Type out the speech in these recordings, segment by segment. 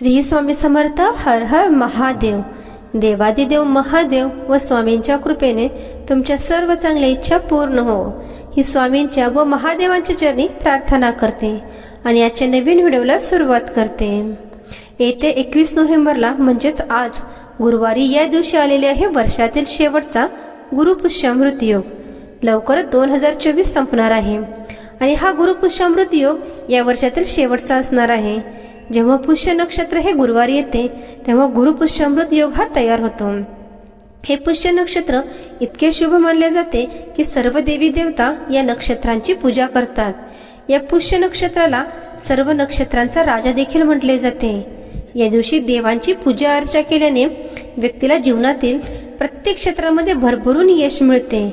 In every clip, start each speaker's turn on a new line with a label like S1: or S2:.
S1: श्री स्वामी समर्थ हर हर महादेव. देवादिदेव महादेव व स्वामींच्या कृपेने तुमच्या सर्व चांगल्या इच्छा पूर्ण हो. ही स्वामींच्या व महादेवांच्या चरणी प्रार्थना करते आणि आजच्या नवीन व्हिडिओला सुरुवात करते. येते एकवीस नोव्हेंबरला म्हणजेच आज गुरुवारी या दिवशी आलेले आहे वर्षातील शेवटचा गुरुपुष्यामृत योग. लवकरच दोन हजार चोवीस संपणार आहे. आणि हा गुरुपुष्यामृत योग या वर्षातील शेवटचा असणार आहे. जेव्हा पुष्य नक्षत्र हे गुरुवारी येते तेव्हा गुरुपुष्यामृत योग हा तयार होतो. हे पुष्य नक्षत्र इतके शुभ मानले जाते की सर्व देवी देवता या नक्षत्रांची पूजा करतात. या पुष्य नक्षत्राला सर्व नक्षत्रांचा राजा देखील म्हटले जाते. या दिवशी देवांची पूजा अर्चा केल्याने व्यक्तीला जीवनातील प्रत्येक क्षेत्रामध्ये भरभरून यश मिळते.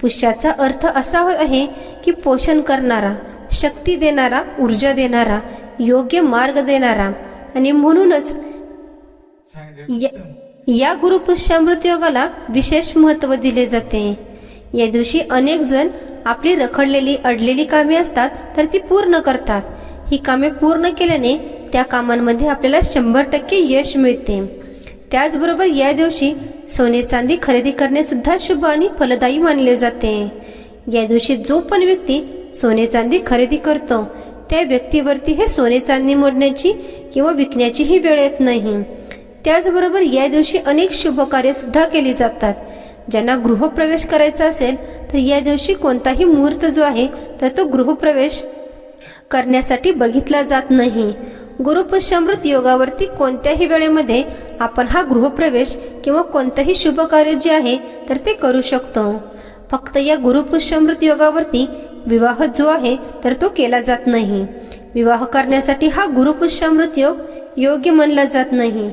S1: पुष्याचा अर्थ असा आहे की पोषण करणारा शक्ती देणारा ऊर्जा देणारा योग्य मार्ग देणारा. आणि म्हणूनच या- या गुरुपुष्यामृत योगाला विशेष महत्त्व दिले जाते. या दिवशी अनेक जण आपली रखडलेली अडलेली कामे असतात तर ती पूर्ण करतात. ही कामे पूर्ण केल्याने त्या कामांमध्ये आपल्याला शंभर टक्के यश मिळते. त्याचबरोबर या दिवशी सोने चांदी खरेदी करणे सुद्धा शुभ आणि फलदायी मानले जाते. या दिवशी जो पण व्यक्ती सोने चांदी खरेदी करतो त्या व्यक्तीवरती हे सोने चांदी मोडण्याची किंवा विकण्याचीही वेळ येत नाही. त्याचबरोबर या दिवशी अनेक शुभ कार्य सुद्धा केली जातात. ज्यांना गृहप्रवेश करायचा असेल तर या दिवशी कोणताही मुहूर्त जो आहे तर तो गृहप्रवेश करण्यासाठी बघितला जात नाही. गुरुपुष्यामृत योगावरती कोणत्याही वेळेमध्ये आपण हा गृहप्रवेश किंवा कोणतंही शुभ कार्य जे आहे तर ते करू शकतो. फक्त या गुरुपुष्यामृत योगावरती विवाह जो आहे तर तो केला जात नाही. विवाह करण्यासाठी हा गुरुपुष्यामृत योग योग्य मानला जात नाही.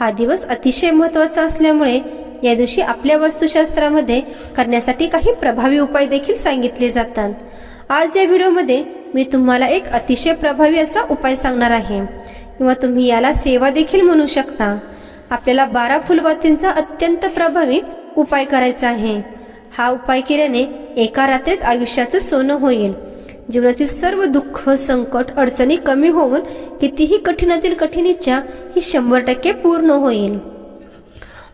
S1: हा दिवस अतिशय महत्त्वाचा असल्यामुळे या दिवशी आपल्या वास्तुशास्त्रामध्ये करण्यासाठी काही प्रभावी उपाय देखील सांगितले जातात. आज या व्हिडिओमध्ये मी तुम्हाला एक अतिशय प्रभावी असा उपाय सांगणार आहे. किंवा तुम्ही याला सेवा देखील म्हणू शकता. आपल्याला बारा फुलवातींचा अत्यंत प्रभावी उपाय करायचा आहे. हा उपाय केल्याने एका रात्रीत आयुष्याचं सोनं होईल जीवनातील सर्व दुःख संकट अडचणी कमी होऊन कितीही कठीणातील कठीण इच्छा ही शंभर टक्के पूर्ण होईल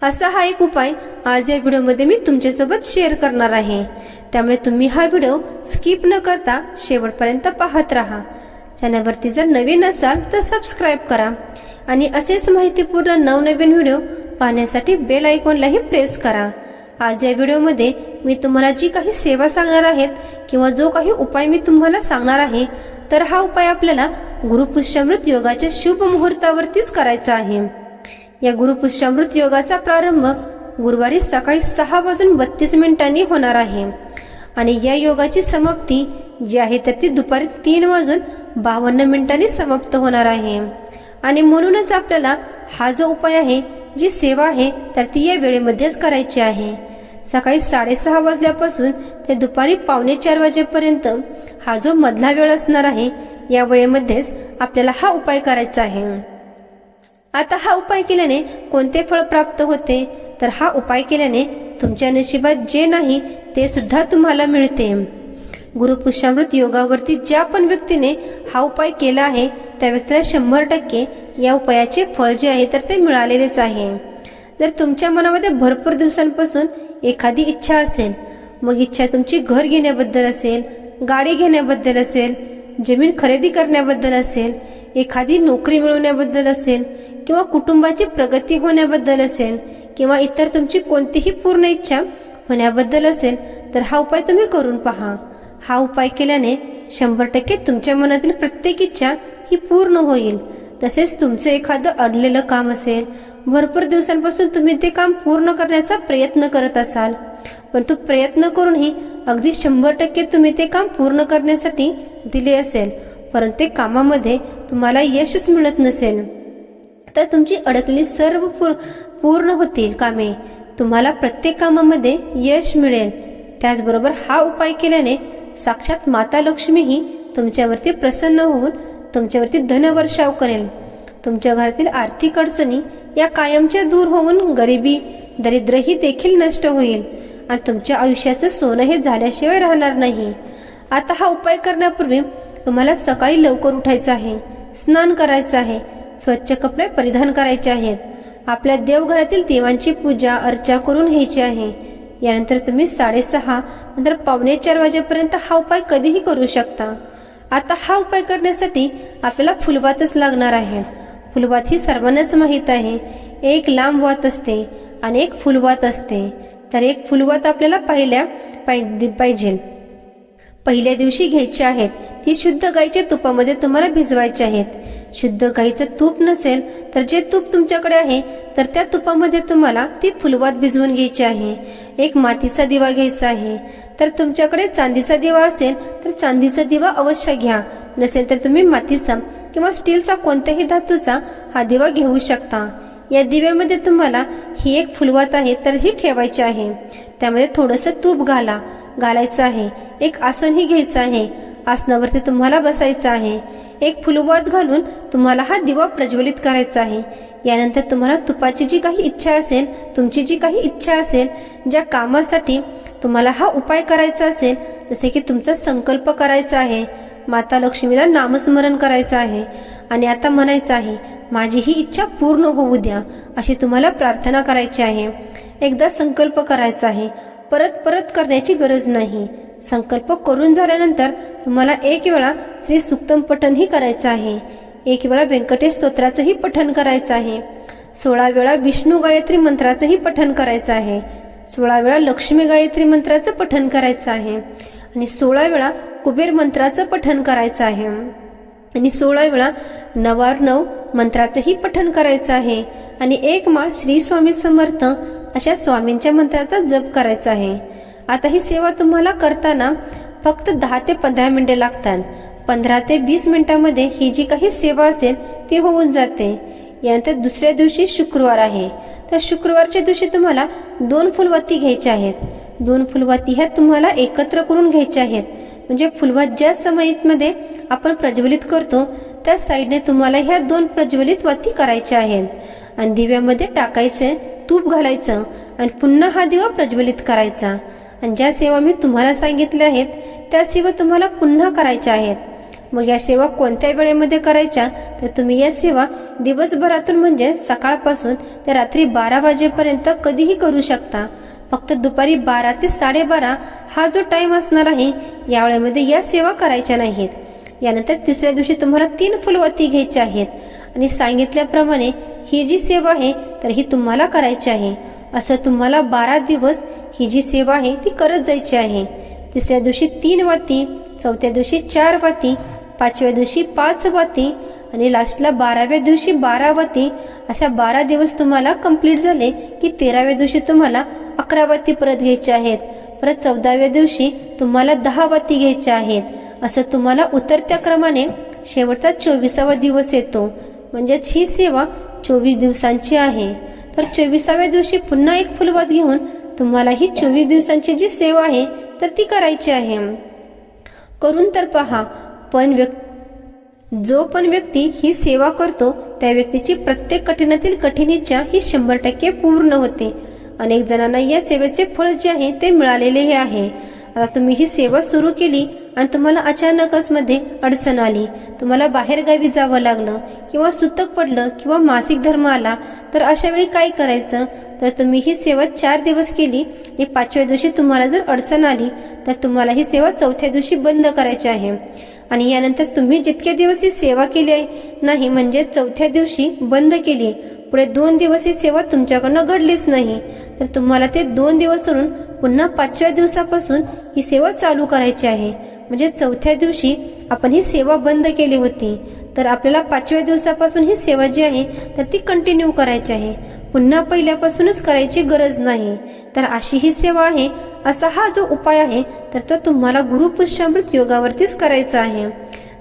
S1: असा हा एक उपाय आज या व्हिडिओमध्ये मी तुमच्यासोबत शेअर करणार आहे. त्यामुळे तुम्ही हा व्हिडिओ स्किप न करता शेवटपर्यंत पाहत राहा. चॅनलवरती जर नवीन असाल तर सबस्क्राईब करा. आणि असेच माहितीपूर्ण नवनवीन व्हिडिओ पाहण्यासाठी बेल आयकॉनलाही प्रेस करा. आज या व्हिडिओमध्ये मी तुम्हाला जी काही सेवा सांगणार आहेत किंवा जो काही उपाय मी तुम्हाला सांगणार आहे तर हा उपाय आपल्याला गुरुपुष्यामृत योगाच्या शुभ मुहूर्तावरतीच करायचा आहे. या गुरुपुष्यामृत योगाचा प्रारंभ गुरुवारी सकाळी सहा वाजून बत्तीस मिनिटांनी होणार आहे. आणि या योगाची समाप्ती जी आहे तर ती दुपारी तीन वाजून बावन्न मिनिटांनी समाप्त होणार आहे. आणि म्हणूनच आपल्याला हा जो उपाय आहे जी सेवा आहे तर ती या वेळेमध्येच करायची आहे. सकाळी साडेसहा वाजल्यापासून ते दुपारी पावणे चार वाजेपर्यंत हा जो मधला वेळ असणार आहे या वेळेमध्येच आपल्याला हा उपाय करायचा आहे. आता हा उपाय केल्याने कोणते फळ प्राप्त होते? तर हा उपाय केल्याने तुमच्या नशिबात जे नाही ते सुद्धा तुम्हाला मिळते. गुरुपुष्यामृत योगावरती ज्या पण व्यक्तीने हा उपाय केला आहे त्या व्यक्तीला शंभर टक्के या उपायाचे फळ जे आहे तर ते मिळालेलेच आहे. जर तुमच्या मनामध्ये भरपूर दिवसांपासून एखादी इच्छा असेल मग इच्छा तुमची घर घेण्याबद्दल असेल गाडी घेण्याबद्दल असेल जमीन खरेदी करण्याबद्दल असेल एखादी नोकरी मिळवण्याबद्दल असेल किंवा कुटुंबाची प्रगती होण्याबद्दल असेल किंवा इतर तुमची कोणतीही पूर्ण इच्छा होण्याबद्दल असेल तर हा उपाय तुम्ही करून पहा. हा उपाय केल्याने शंभर टक्के तुमच्या मनातील प्रत्येक इच्छा ही पूर्ण होईल. तसेच तुमचं एखादं अडलेलं काम असेल भरपूर दिवसांपासून तुम्ही ते काम पूर्ण करण्याचा प्रयत्न करत असाल. पण तो प्रयत्न करूनही अगदी शंभर टक्के तुम्ही ते काम पूर्ण करण्यासाठी दिले असेल. परंतु ते कामामध्ये तुम्हाला यशच मिळत नसेल. तर तुमची अडकली सर्व पूर्ण होतील कामे. तुम्हाला प्रत्येक कामामध्ये यश मिळेल. त्याचबरोबर हा उपाय केल्याने साक्षात माता लक्ष्मीही तुमच्यावरती प्रसन्न होऊन तुमच्यावरती धनवर्षाव करेल. तुमच्या घरातील आर्थिक अडचणी या कायमच्या दूर होऊन गरिबी दरिद्रही देखील नष्ट होईल. आणि तुमच्या आयुष्याचं सोनं हे झाल्याशिवाय राहणार नाही. आता हा उपाय करण्यापूर्वी तुम्हाला सकाळी लवकर उठायचं आहे स्नान करायचं आहे स्वच्छ कपडे परिधान करायचे आहेत. आपल्या देवघरातील देवांची पूजा अर्चा करून घ्यायची आहे. यानंतर तुम्ही साडेसहा नंतर पावणे चार वाजेपर्यंत हा उपाय कधीही करू शकता. आता हा उपाय करण्यासाठी आपल्याला फुलवातच लागणार आहे. फुलवात ही सर्वांनाच माहीत आहे. एक लांब वात असते आणि एक फुलवात असते. तर एक फुलवात आपल्याला पाहिल्या पाहि- पाहिजे. पहिल्या दिवशी घ्यायची आहेत. ती शुद्ध गाईच्या तुपामध्ये तुम्हाला भिजवायची आहेत. शुद्ध गाईचं तूप नसेल तर जे तूप तुमच्याकडे आहे तर त्या तुपामध्ये तुम्हाला ती फुलवात भिजवून घ्यायची आहे. एक मातीचा दिवा घ्यायचा आहे. तर तुमच्याकडे चांदीचा दिवा असेल तर चांदीचा दिवा अवश्य घ्या. नसेल तर तुम्ही मातीचा किंवा स्टीलचा कोणत्याही धातूचा हा दिवा घेऊ शकता. या दिव्यामध्ये तुम्हाला ही एक फुलवात आहे तर ही ठेवायची आहे. त्यामध्ये थोडंसं तूप घाला. घालायचं आहे. एक आसनही घ्यायचं आहे. आसनावरती तुम्हाला बसायचं आहे. एक फुलवात घालून तुम्हाला हा दिवा प्रज्वलित करायचा आहे. यानंतर तुम्हाला तुपाची जी काही इच्छा असेल तुमची जी काही इच्छा असेल ज्या कामासाठी तुम्हाला हा उपाय करायचा असेल जसे की तुमचा संकल्प करायचा आहे माता लक्ष्मीला नामस्मरण करायचं आहे आणि आता म्हणायचं आहे माझी ही इच्छा पूर्ण होऊ द्या अशी तुम्हाला प्रार्थना करायची आहे. एकदा संकल्प करायचा आहे परत परत करण्याची गरज नाही. संकल्प करून झाल्यानंतर तुम्हाला एक वेळा श्री सुक्तम पठणही करायचं आहे. एक वेळा व्यंकटेश स्तोत्राचंही पठण करायचं आहे. सोळा वेळा विष्णू गायत्री मंत्राचंही पठण करायचं आहे. सोळा वेळा लक्ष्मी गायत्री मंत्राचं पठण करायचं आहे. आणि सोळा वेळा कुबेर मंत्राचं पठण करायचं आहे. आणि सोळा वेळा नवार नव मंत्राचंही पठण करायचं आहे. आणि एक माळ श्री स्वामी समर्थ अशा स्वामींच्या मंत्राचा जप करायचा आहे. आता ही सेवा तुम्हाला करताना फक्त दहा ते पंधरा मिनिटे लागतात. पंधरा ते वीस मिनिटांमध्ये ही जी काही सेवा असेल ती होऊन जाते. यानंतर दुसऱ्या दिवशी शुक्रवार आहे. तर शुक्रवारच्या दिवशी तुम्हाला दोन फुलवती घ्यायच्या आहेत. दोन फुलवती ह्या तुम्हाला एकत्र करून घ्यायच्या आहेत. म्हणजे फुलवात ज्या समयीमध्ये आपण प्रज्वलित करतो त्या साईडने तुम्हाला ह्या दोन प्रज्वलित वत्ती करायच्या आहेत. आणि दिव्यामध्ये टाकायचे तूप घालायचं आणि पुन्हा हा दिवा प्रज्वलित करायचा. आणि ज्या सेवा मी तुम्हाला सांगितल्या आहेत त्या सेवा तुम्हाला पुन्हा करायच्या आहेत. मग या सेवा कोणत्या वेळेमध्ये करायच्या? तर तुम्ही या सेवा दिवसभरातून म्हणजे सकाळपासून ते रात्री बारा वाजेपर्यंत कधीही करू शकता. फक्त दुपारी बारा ते साडेबारा हा जो टाइम असणार आहे या वेळेमध्ये या सेवा करायच्या नाहीत. यानंतर तिसऱ्या दिवशी तुम्हाला तीन फुलवाती घ्यायच्या आहेत. आणि सांगितल्याप्रमाणे ही जी सेवा आहे तर ही तुम्हाला करायची आहे. असं तुम्हाला बारा दिवस ही जी सेवा आहे ती करत जायची आहे. तिसऱ्या दिवशी तीन वाती चौथ्या दिवशी चार वाती पाचव्या दिवशी पाच वाती आणि लास्टला बाराव्या दिवशी बारा वाती अशा बारा दिवस तुम्हाला कंप्लीट झाले की तेराव्या दिवशी तुम्हाला अकरा वाती परत घ्यायच्या आहेत. परत चौदाव्या दिवशी तुम्हाला दहा वाती घ्यायच्या आहेत. असं तुम्हाला उतरत्या क्रमाने शेवटचा चोवीसावा दिवस येतो. म्हणजेच ही सेवा चोवीस दिवसांची आहे. तर चोवीसाव्या दिवशी पुन्हा एक फुलवत घेऊन तुम्हाला ही चोवीस दिवसांची जी सेवा आहे तर ती करायची आहे. करून तर पहा पण व्यक् जो पण व्यक्ती ही सेवा करतो त्या व्यक्तीची प्रत्येक कठीणातील कठीण इच्छा ही शंभर टक्के पूर्ण होते. अनेक जणांना या सेवेचे फळ जे आहे ते मिळालेले हे आहे. आता तुम्ही ही सेवा सुरू केली आणि तुम्हाला अचानकच मध्ये अडचण आली. तुम्हाला बाहेर गावी जावं लागलं किंवा सुतक पडलं किंवा मासिक धर्म आला तर अशा वेळी काय करायचं? तर तुम्ही ही सेवा चार दिवस केली आणि पाचव्या दिवशी तुम्हाला जर अडचण आली तर तुम्हाला ही सेवा चौथ्या दिवशी बंद करायची आहे. आणि यानंतर तुम्ही जितके दिवस ही सेवा केली आहे नाही म्हणजे चौथ्या दिवशी बंद केली पुढे दोन दिवस ही सेवा तुमच्याकडनं घडलीच नाही. तर तुम्हाला ते दोन दिवस सोडून पुन्हा पाचव्या दिवसापासून ही सेवा चालू करायची आहे. म्हणजे चौथ्या दिवशी आपण ही सेवा बंद केली होती. तर आपल्याला पाचव्या दिवसापासून ही सेवा जी आहे तर ती कंटिन्यू करायची आहे. पुन्हा पहिल्यापासूनच करायची गरज नाही. तर अशी ही सेवा आहे. असा हा जो उपाय आहे तर तो तुम्हाला गुरुपुष्यामृत योगावरतीच करायचा आहे.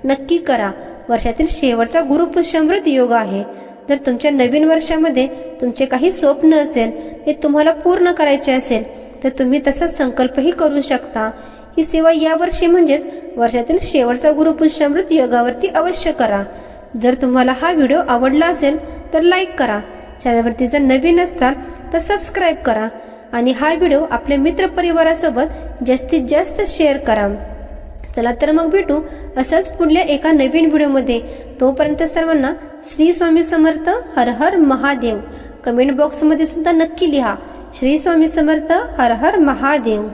S1: नक्की करा. वर्षातील शेवटचा गुरुपुष्यामृत योग आहे. जर तुमच्या नवीन वर्षामध्ये तुमचे काही स्वप्न असेल ते तुम्हाला पूर्ण करायचे असेल तर तुम्ही तसा संकल्पही करू शकता. ही सेवा यावर्षी म्हणजेच वर्षातील शेवटचा गुरुपुष्यामृत योगावरती अवश्य करा. जर तुम्हाला हा व्हिडिओ आवडला असेल तर लाईक करा. चॅनलवरती जर नवीन असताल तर सबस्क्राईब करा. आणि हा व्हिडिओ आपल्या मित्रपरिवारासोबत जास्तीत जास्त शेअर करा. चला तर मग भेटू असंच पुढल्या एका नवीन व्हिडिओमध्ये तोपर्यंत सर्वांना श्री स्वामी समर्थ हर हर महादेव. कमेंट बॉक्समध्ये सुद्धा नक्की लिहा. श्री स्वामी समर्थ हर हर महादेव.